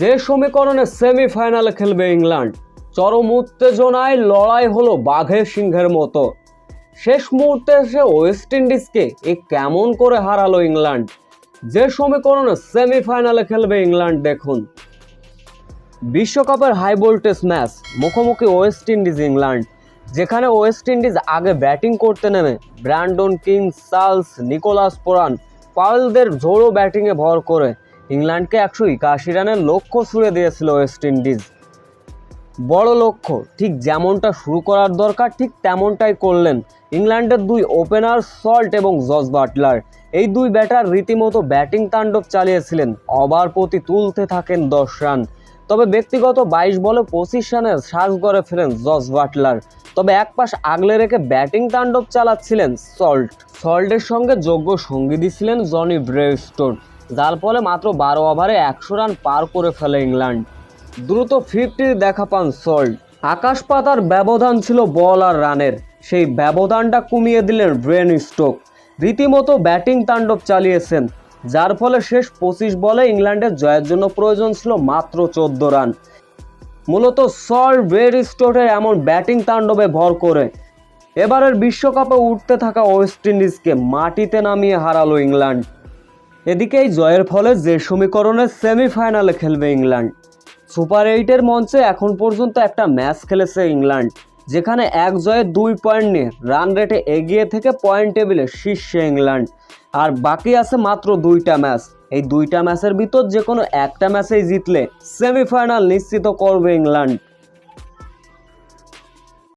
যে সমীকরণে সেমিফাইনালে খেলবে ইংল্যান্ড, চরম উত্তেজনায় লড়াই হলো বাঘের সিংহের মতো। শেষ মুহূর্তে এসে ওয়েস্ট ইন্ডিজকে এ কেমন করে হারালো ইংল্যান্ড? যে সমীকরণে সেমিফাইনালে খেলবে ইংল্যান্ড দেখুন। বিশ্বকাপের হাই ভোল্টেজ ম্যাচ মুখোমুখি ওয়েস্ট ইন্ডিজ ইংল্যান্ড, যেখানে ওয়েস্ট ইন্ডিজ আগে ব্যাটিং করতে নেমে Brandon King Charles, Nicholas Pooran পাওয়েলদের ঝোড়ো ব্যাটিংয়ে ভর করে। ইংল্যান্ডকে একশো একাশি রানের লক্ষ্য ছুড়ে দিয়েছিল ওয়েস্ট ইন্ডিজ। বড় লক্ষ্য, ঠিক যেমনটা শুরু করার দরকার, ঠিক তেমনটাই করলেন ইংল্যান্ডের দুই ওপেনার সল্ট এবং জস বাটলার। এই দুই ব্যাটার রীতিমতো ব্যাটিং তাণ্ডব চালিয়েছিলেন, ওভার প্রতি তুলতে থাকেন দশ রান। তবে ব্যক্তিগত বাইশ বলে পঁচিশ রানের শ্বাস গড়ে ফেলেন জস বাটলার। তবে এক পাশ আগলে রেখে ব্যাটিং তাণ্ডব চালাচ্ছিলেন সল্ট। সল্টের সঙ্গে যোগ্য সঙ্গী দিছিলেন জনি ব্রেস্টোন যার ফলে মাত্র বারো ওভারে একশো রান পার করে ফেলে ইংল্যান্ড। দ্রুত ফিফটির দেখা পান সল্ট। আকাশ পাতার ব্যবধান ছিল বল আর রানের। সেই ব্যবধানটা কমিয়ে দিলেন ব্রেন স্টোক। রীতিমতো ব্যাটিং তাণ্ডব চালিয়েছেন, যার ফলে শেষ পঁচিশ বলে ইংল্যান্ডের জয়ের জন্য প্রয়োজন ছিল মাত্র চোদ্দ রান। মূলত সল্ট ব্রেড স্টোকের এমন ব্যাটিং তাণ্ডবে ভর করে। এবারের বিশ্বকাপে উঠতে থাকা ওয়েস্ট ইন্ডিজকে মাটিতে নামিয়ে হারালো ইংল্যান্ড। এদিকে এই জয়ের ফলে যে সমীকরণে সেমিফাইনালে খেলবে ইংল্যান্ড। সুপার এইটের মঞ্চে এখন পর্যন্ত একটা ম্যাচ খেলেছে ইংল্যান্ড, যেখানে এক জয়ে দুই পয়েন্ট নিয়ে রান রেটে এগিয়ে থেকে পয়েন্ট টেবিলে শীর্ষে ইংল্যান্ড। আর বাকি আছে মাত্র দুইটা ম্যাচ। এই দুইটা ম্যাচের ভিতর যে কোনো একটা ম্যাচেই জিতলে সেমিফাইনাল নিশ্চিত করবে ইংল্যান্ড।